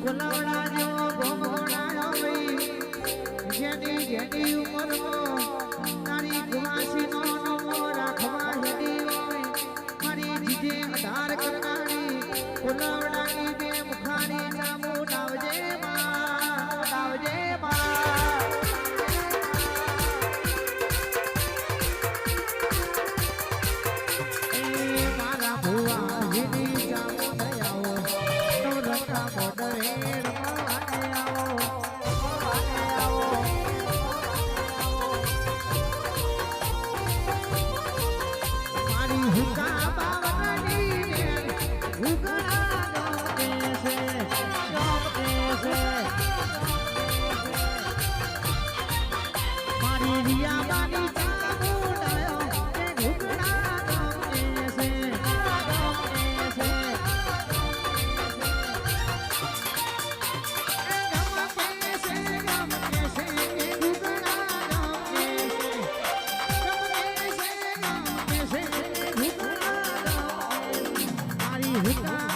ગુલાવડાનો ગોમગોડાનો ભાઈ. જેની જેની ઉંમરમાં Hit